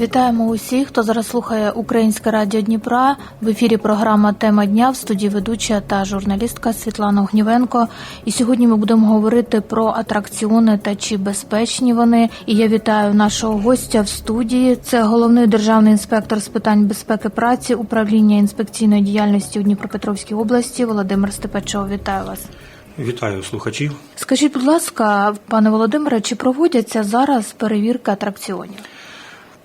Вітаємо усіх, хто зараз слухає Українське радіо Дніпра. В ефірі програма Тема дня в студії ведуча та журналістка Світлана Огнівенко. І сьогодні ми будемо говорити про атракціони та чи безпечні вони. І я вітаю нашого гостя в студії. Це головний державний інспектор з питань безпеки праці управління інспекційної діяльності у Дніпропетровській області Володимир Степачов. Вітаю вас. Вітаю слухачів. Скажіть, будь ласка, пане Володимире, чи проводяться зараз перевірки атракціонів?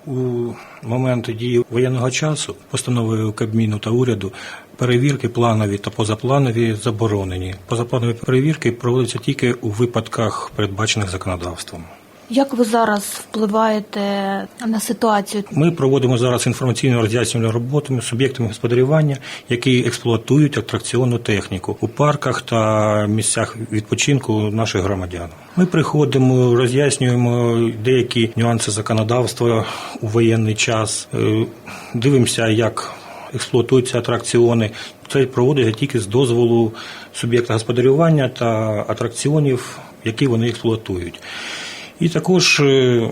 У момент дії воєнного часу постановою Кабміну та уряду перевірки планові та позапланові заборонені. Позапланові перевірки проводяться тільки у випадках, передбачених законодавством. Як ви зараз впливаєте на ситуацію? Ми проводимо зараз інформаційно роз'яснювальну роботу суб'єктами господарювання, які експлуатують атракціонну техніку у парках та місцях відпочинку наших громадян. Ми приходимо, роз'яснюємо деякі нюанси законодавства у воєнний час, е, дивимося, як експлуатуються атракціони. Це проводиться тільки з дозволу суб'єкта господарювання та атракціонів, які вони експлуатують. І також е,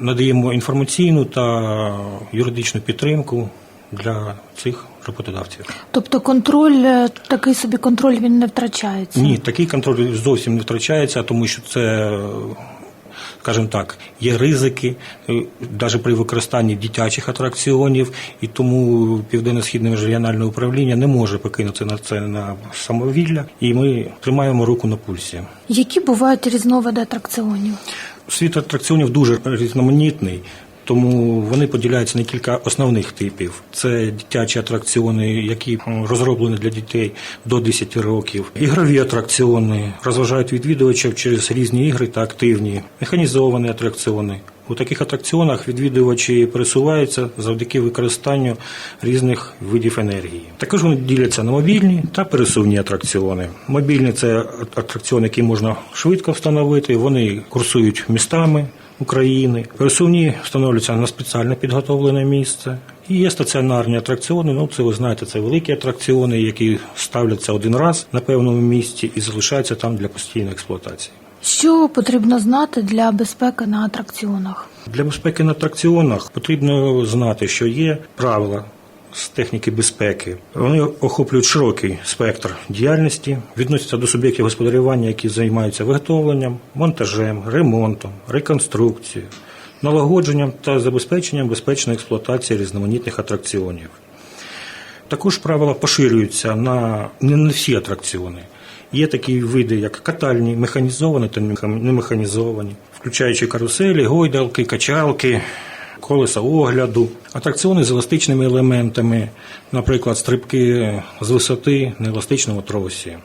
надаємо інформаційну та юридичну підтримку для цих роботодавців. Тобто контроль, е, такий собі контроль він не втрачається? Ні, такий контроль зовсім не втрачається, тому що це, е, скажімо так, є ризики навіть при використанні дитячих атракціонів, і тому Південно-Східне регіональне управління не може покинути на це на самовілля, і ми тримаємо руку на пульсі. Які бувають різновиди атракціонів? Світ атракціонів дуже різноманітний. Тому вони поділяються на кілька основних типів: це дитячі атракціони, які розроблені для дітей до 10 років, ігрові атракціони розважають відвідувачів через різні ігри та активні, механізовані атракціони. У таких атракціонах відвідувачі пересуваються завдяки використанню різних видів енергії. Також вони діляться на мобільні та пересувні атракціони. Мобільні це атракціони, які можна швидко встановити. Вони курсують містами. України. Пересувні встановлюються на спеціально підготовлене місце. І є стаціонарні атракціони. Ну, це ви знаєте, це великі атракціони, які ставляться один раз на певному місці і залишаються там для постійної експлуатації. Що потрібно знати для безпеки на атракціонах? Для безпеки на атракціонах потрібно знати, що є правила з техніки безпеки. Вони охоплюють широкий спектр діяльності, відносяться до суб'єктів господарювання, які займаються виготовленням, монтажем, ремонтом, реконструкцією, налагодженням та забезпеченням безпечної експлуатації різноманітних атракціонів. Також правила поширюються на не на всі атракціони. Є такі види, як катальні, механізовані та немеханізовані, включаючи каруселі, гойдалки, качалки, колеса огляду, атракціони з еластичними елементами, наприклад, стрибки з висоти на еластичному тросі,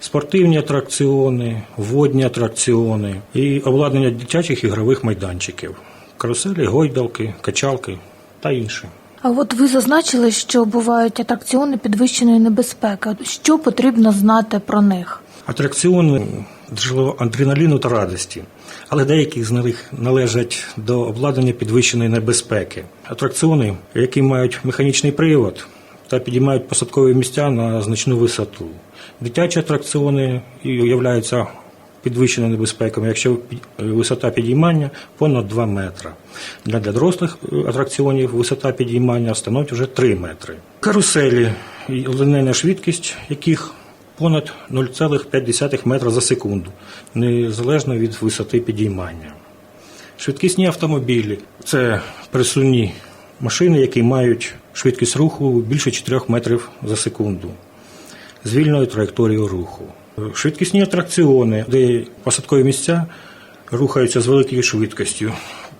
спортивні атракціони, водні атракціони і обладнання дитячих ігрових майданчиків, каруселі, гойдалки, качалки та інше. А от ви зазначили, що бувають атракціони підвищеної небезпеки. Що потрібно знати про них? Атракціони джерело адреналіну та радості, але деякі з них належать до обладнання підвищеної небезпеки. Атракціони, які мають механічний привод та підіймають посадкові місця на значну висоту. Дитячі атракціони являються підвищеною небезпекою, якщо висота підіймання понад 2 метри. Для дорослих е, атракціонів висота підіймання становить вже 3 метри. Каруселі, і лінейна швидкість яких понад 0,5 метра за секунду, незалежно від висоти підіймання. Швидкісні автомобілі це пересувні машини, які мають швидкість руху більше 4 метрів за секунду з вільною траєкторією руху. Швидкісні атракціони, де посадкові місця рухаються з великою швидкістю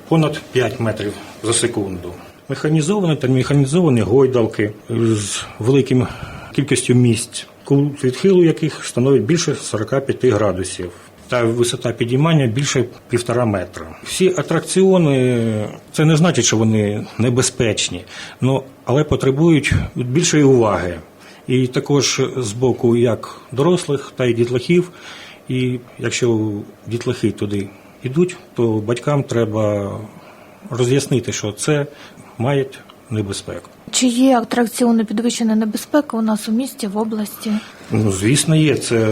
понад 5 метрів за секунду. Механізовані та механізовані гойдалки з великим кількістю місць, кут відхилу яких становить більше 45 градусів. Та висота підіймання більше півтора метра. Всі атракціони це не значить, що вони небезпечні, але потребують більшої уваги. І також з боку як дорослих, та й дітлахів. І якщо дітлахи туди йдуть, то батькам треба роз'яснити, що це мають небезпеку. Чи є атракціони підвищеної небезпеки у нас у місті в області? Ну, звісно, є. Це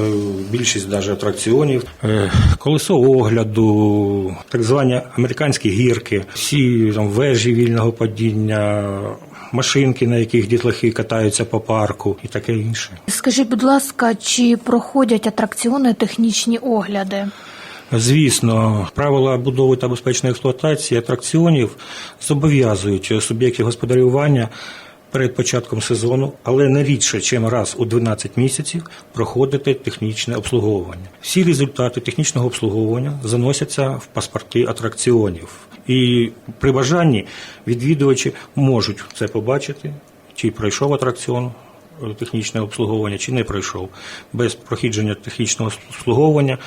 більшість навіть атракціонів. Е, Колесо огляду, так звані американські гірки, всі там вежі вільного падіння, машинки, на яких дітлахи катаються по парку і таке інше. Скажіть, будь ласка, чи проходять атракціони технічні огляди? Звісно, правила будови та безпечної експлуатації атракціонів зобов'язують суб'єктів господарювання перед початком сезону, але не рідше, ніж раз у 12 місяців проходити технічне обслуговування. Всі результати технічного обслуговування заносяться в паспорти атракціонів. І при бажанні відвідувачі можуть це побачити, чи пройшов атракціон технічне обслуговування, чи не пройшов. Без проходження технічного обслуговування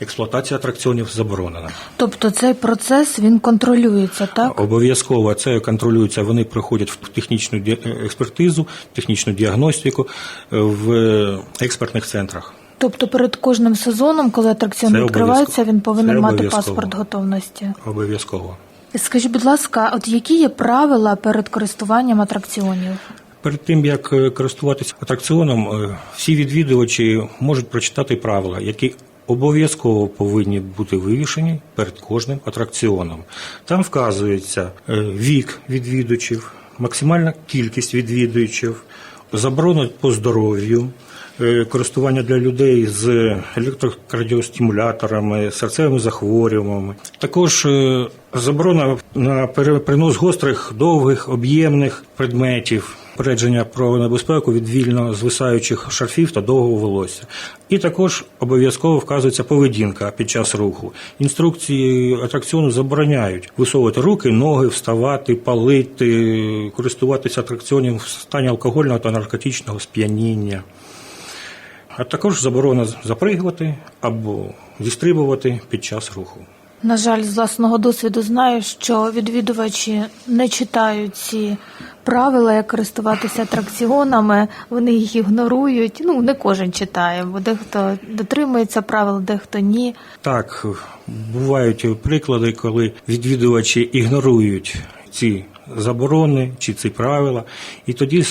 експлуатація атракціонів заборонена. Тобто цей процес він контролюється, так? Обов'язково це контролюється. Вони проходять в технічну експертизу, технічну діагностику е, в експертних центрах. Тобто перед кожним сезоном, коли атракціон відкривається, він повинен мати паспорт готовності. Обов'язково. Скажіть, будь ласка, от які є правила перед користуванням атракціонів? Перед тим як е, користуватися атракціоном, е, всі відвідувачі можуть прочитати правила, які обов'язково повинні бути вивішені перед кожним атракціоном. Там вказується е, вік відвідувачів, максимальна кількість відвідувачів, заборона по здоров'ю. Користування для людей з електрокардіостимуляторами, серцевими захворюваннями. Також заборона на пере- перенос гострих, довгих, об'ємних предметів, попередження про небезпеку від вільно звисаючих шарфів та довгого волосся. І також обов'язково вказується поведінка під час руху. Інструкції атракціону забороняють висовувати руки, ноги, вставати, палити, користуватися атракціоном в стані алкогольного та наркотичного сп'яніння. А також заборона запригувати або зістрибувати під час руху. На жаль, з власного досвіду знаю, що відвідувачі не читають ці правила, як користуватися атракціонами. Вони їх ігнорують. Ну не кожен читає, бо дехто дотримується правил, дехто ні. Так, бувають приклади, коли відвідувачі ігнорують ці заборони чи ці правила, і тоді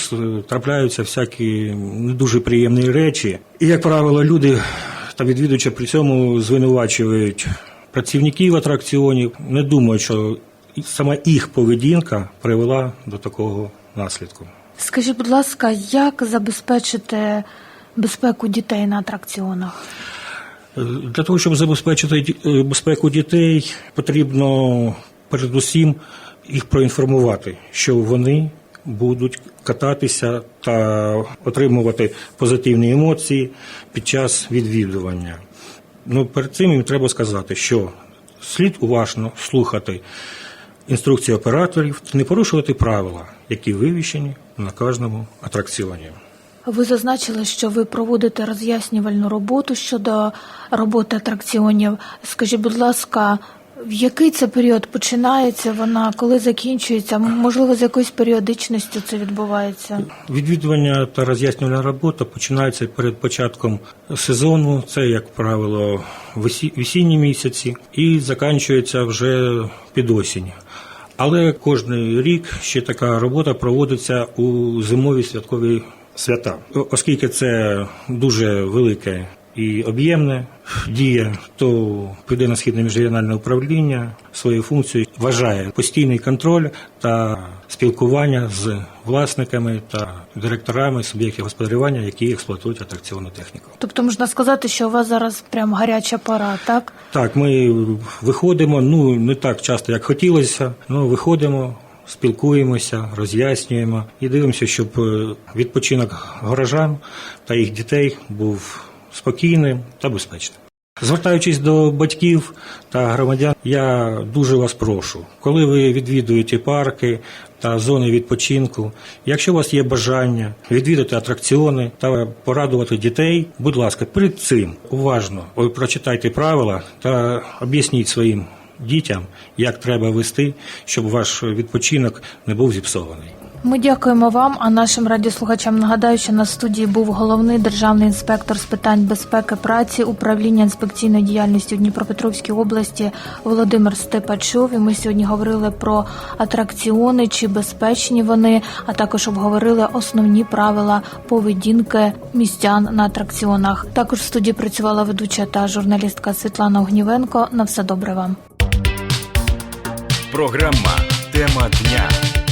трапляються всякі не дуже приємні речі. І, як правило, люди та відвідувачі при цьому звинувачують працівників атракціонів, не думають, що саме їх поведінка привела до такого наслідку. Скажіть, будь ласка, як забезпечити безпеку дітей на атракціонах? Для того, щоб забезпечити е, безпеку дітей, потрібно передусім їх проінформувати, що вони будуть кататися та отримувати позитивні емоції під час відвідування. Ну, перед цим їм треба сказати, що слід уважно слухати інструкції операторів не порушувати правила, які вивішені на кожному атракціоні. Ви зазначили, що ви проводите роз'яснювальну роботу щодо роботи атракціонів. Скажіть, будь ласка, в який це період починається вона, коли закінчується? Можливо, з якоюсь періодичністю це відбувається? Відвідування та роз'яснювальна робота починається перед початком сезону, це, як правило, весінні місяці, і закінчується вже під осінь. Але кожен рік ще така робота проводиться у зимові святкові свята, оскільки це дуже велике і об'ємне діє, то Південно-Східне міжрегіональне управління своєю функцією вважає постійний контроль та спілкування з власниками та директорами суб'єктів господарювання, які експлуатують атракціонну техніку. Тобто можна сказати, що у вас зараз прям гаряча пора, так? Так, ми виходимо, ну не так часто, як хотілося, але виходимо, спілкуємося, роз'яснюємо і дивимося, щоб е, відпочинок горожан та їх дітей був спокійним та безпечним. Звертаючись до батьків та громадян, я дуже вас прошу, коли ви відвідуєте парки та зони відпочинку, якщо у вас є бажання відвідати атракціони та порадувати дітей, будь ласка, перед цим уважно прочитайте правила та об'ясніть своїм дітям, як треба вести, щоб ваш відпочинок не був зіпсований. Ми дякуємо вам. А нашим радіослухачам нагадаю, що на студії був головний державний інспектор з питань безпеки праці управління інспекційної діяльності у Дніпропетровській області Володимир Степачов. І ми сьогодні говорили про атракціони, чи безпечні вони, а також обговорили основні правила поведінки містян на атракціонах. Також в студії працювала ведуча та журналістка Світлана Огнівенко. На все добре вам. Програма Тема дня